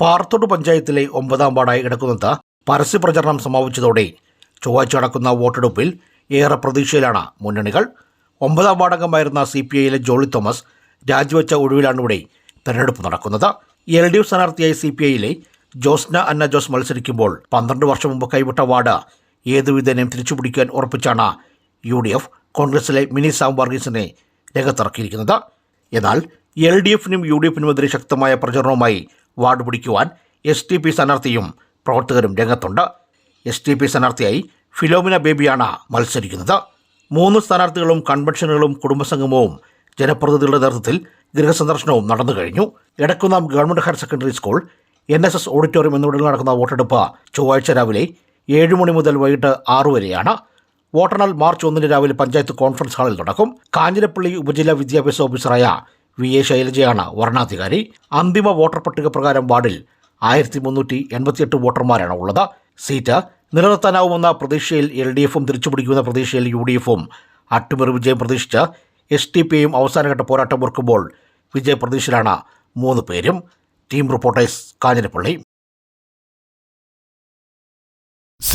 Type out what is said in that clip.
പാറത്തോട് പഞ്ചായത്തിലെ ഒമ്പതാം വാർഡായി കിടക്കുന്നത് പരസ്യപ്രചരണം സമാപിച്ചതോടെ ചൊവ്വാഴ്ച നടക്കുന്ന വോട്ടെടുപ്പിൽ ഏറെ പ്രതീക്ഷയിലാണ് മുന്നണികൾ. ഒമ്പതാം വാർഡംഗമായിരുന്ന സി പി ഐയിലെ ജോളി തോമസ് രാജിവെച്ച ഒഴിവിലാണ് ഇവിടെ തെരഞ്ഞെടുപ്പ് നടക്കുന്നത്. എൽ ഡി എഫ് സ്ഥാനാർത്ഥിയായി സി പി ഐയിലെ ജോസ്ന അന്ന ജോസ് മത്സരിക്കുമ്പോൾ പന്ത്രണ്ട് വർഷം മുമ്പ് കൈവിട്ട വാർഡ് ഏതുവിധേനയും തിരിച്ചുപിടിക്കാൻ ഉറപ്പിച്ചാണ് യു ഡി എഫ് കോൺഗ്രസിലെ മിനി സാം വർഗീസിനെ രംഗത്തിറക്കിയിരിക്കുന്നത്. എന്നാൽ എൽ ഡി എഫിനും യു ഡി എഫിനുമെതിരെ ശക്തമായ പ്രചരണവുമായി വാർഡ് പിടിക്കുവാൻ എസ് ടി പി സ്ഥാനാർത്ഥിയും പ്രവർത്തകരും രംഗത്തുണ്ട്. എസ് ടി പി സ്ഥാനാർത്ഥിയായി ഫിലോമിന ബേബിയാണ് മത്സരിക്കുന്നത്. മൂന്ന് സ്ഥാനാർത്ഥികളും കൺവെൻഷനുകളും കുടുംബസംഗമവും ജനപ്രതിനിധികളുടെ നേതൃത്വത്തിൽ ഗൃഹസന്ദർശനവും നടന്നു കഴിഞ്ഞു. Edakkunnam government higher secondary school N S S auditorium എന്നിവിടങ്ങളിൽ നടക്കുന്ന വോട്ടെടുപ്പ് ചൊവ്വാഴ്ച രാവിലെ ഏഴ് മണി മുതൽ വൈകിട്ട് ആറു വരെയാണ്. വോട്ടെണ്ണൽ മാർച്ച് ഒന്നിന് രാവിലെ പഞ്ചായത്ത് കോൺഫറൻസ് ഹാളിൽ നടക്കും. കാഞ്ഞിരപ്പള്ളി ഉപജില്ലാ വിദ്യാഭ്യാസ ഓഫീസറായ വി എ ശൈലജയാണ് വരണാധികാരി. അന്തിമ വോട്ടർ പട്ടിക പ്രകാരം വാർഡിൽ ആയിരത്തി മുന്നൂറ്റി എൺപത്തിയെട്ട് വോട്ടർമാരാണ് ഉള്ളത്. സീറ്റ് നിലനിർത്താനാവുമെന്ന പ്രതീക്ഷയിൽ എൽ ഡി എഫും തിരിച്ചുപിടിക്കുമെന്ന പ്രതീക്ഷയിൽ യു ഡി എഫും അട്ടിമറി വിജയം പ്രതീക്ഷിച്ച് എസ് ടി പിയും അവസാനഘട്ട പോരാട്ടം ഓർക്കുമ്പോൾ വിജയപ്രതീക്ഷയിലാണ് മൂന്ന് പേരും. Team reporters Kanjirappally.